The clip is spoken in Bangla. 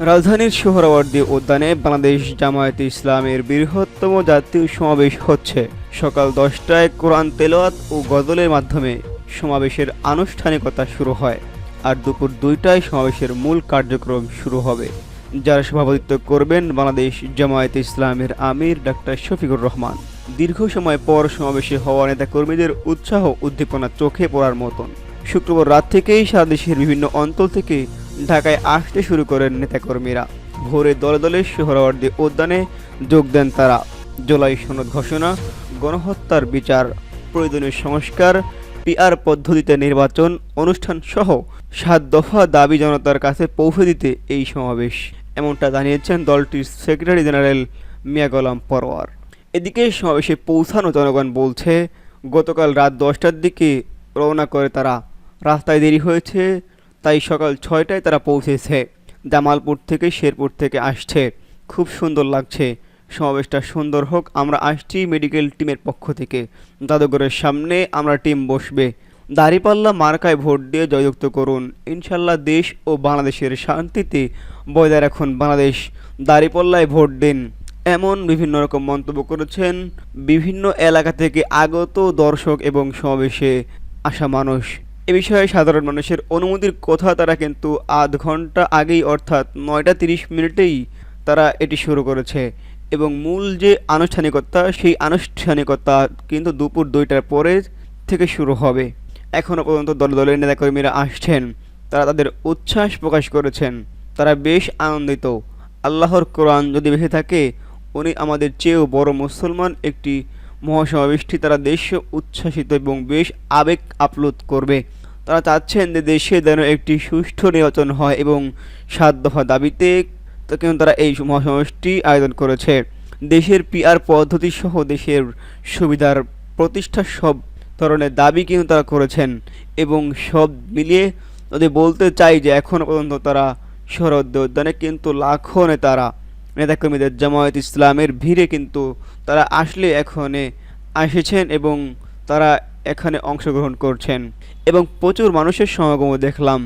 রাজধানীর সোহরাওয়ার্দী উদ্যানে বাংলাদেশ জামায়াতে ইসলামের বৃহত্তম জাতীয় সমাবেশ হচ্ছে। সকাল দশটায় কোরআন তেলাওয়াত ও গজলের মাধ্যমে সমাবেশের আনুষ্ঠানিকতা শুরু হয় আর দুপুর দুইটায় সমাবেশের মূল কার্যক্রম শুরু হবে। যার সভাপতিত্ব করবেন বাংলাদেশ জামায়াতে ইসলামের আমির ডাক্তার শফিকুর রহমান। দীর্ঘ সময় পর সমাবেশে হওয়া নেতাকর্মীদের উৎসাহ উদ্দীপনা চোখে পড়ার মতন। শুক্রবার রাত থেকেই সারা দেশের বিভিন্ন অঞ্চল থেকে ঢাকায় আসতে শুরু করেন নেতাকর্মীরা। ভোরে দলে দলে সোহরাওয়ার্দী উদ্যানে যোগ দেন তারা। জুলাই সনদ ঘোষণা, গণহত্যার বিচার, প্রয়োজনীয় সংস্কার, পিআর পদ্ধতিতে নির্বাচন অনুষ্ঠান সহ সাত দফা দাবি জনতার কাছে পৌঁছে দিতে এই সমাবেশ। এমনটা জানিয়েছেন দলটির সেক্রেটারি জেনারেল মিয়া গোলাম পরোয়ার। এদিকে সমাবেশে পৌঁছানো জনগণ বলছে, গতকাল রাত দশটার দিকে রওনা করে তারা। রাস্তায় দেরি হয়েছে তাই সকাল ছয়টায় তারা পৌঁছেছে। জামালপুর থেকে শেরপুর থেকে আসছে। খুব সুন্দর লাগছে। সমাবেশটা সুন্দর হোক, আমরা আসছি মেডিকেল টিমের পক্ষ থেকে। জাদুঘরের সামনে আমরা টিম বসবে। দাঁড়িপাল্লা মার্কায় ভোট দিয়ে জয়যুক্ত করুন। ইনশাল্লাহ দেশ ও বাংলাদেশের শান্তিতে বজায় রাখুন বাংলাদেশ। দাঁড়িপাল্লায় ভোট দিন। এমন বিভিন্ন রকম মন্তব্য করেছেন বিভিন্ন এলাকা থেকে আগত দর্শক এবং সমাবেশে আসা মানুষ। এ বিষয়ে সাধারণ মানুষের অনুমতির কথা তারা কিন্তু আধ ঘণ্টা আগেই অর্থাৎ নয়টা তিরিশ মিনিটেই তারা এটি শুরু করেছে। এবং মূল যে আনুষ্ঠানিকতা, সেই আনুষ্ঠানিকতা কিন্তু দুপুর দুইটার পরে থেকে শুরু হবে। এখনও পর্যন্ত দল দলের নেতাকর্মীরা আসছেন। তারা তাদের উচ্ছ্বাস প্রকাশ করেছেন। তারা বেশ আনন্দিত। আল্লাহর কোরআন যদি বেঁচে থাকে, উনি আমাদের চেয়েও বড় মুসলমান একটি মহাসমাবেশটি তারা দেশে উচ্ছ্বাসিত এবং বেশ আবেগ আপ্লুত করবে। তারা চাচ্ছেন যে দেশে যেন একটি সুষ্ঠু নির্বাচন হয় এবং সাত দফা দাবিতে কিন্তু তারা এই মহাসমাবেশটি আয়োজন করেছে। দেশের পিআর পদ্ধতি সহ দেশের সুবিধার প্রতিষ্ঠা সব ধরনের দাবি কিন্তু তারা করেছেন এবং সব মিলিয়ে যদি বলতে চাই যে এখনও পর্যন্ত তারা শরদ উদ্যানে কিন্তু লাখো নেতারা নেতাকর্মীদের জামায়াত ইসলামের ভিড়ে কিন্তু তারা আসলে এখানে এসেছেন এবং তারা এখানে অংশগ্রহণ করছেন। এবং প্রচুর মানুষের সমাগমও দেখলাম।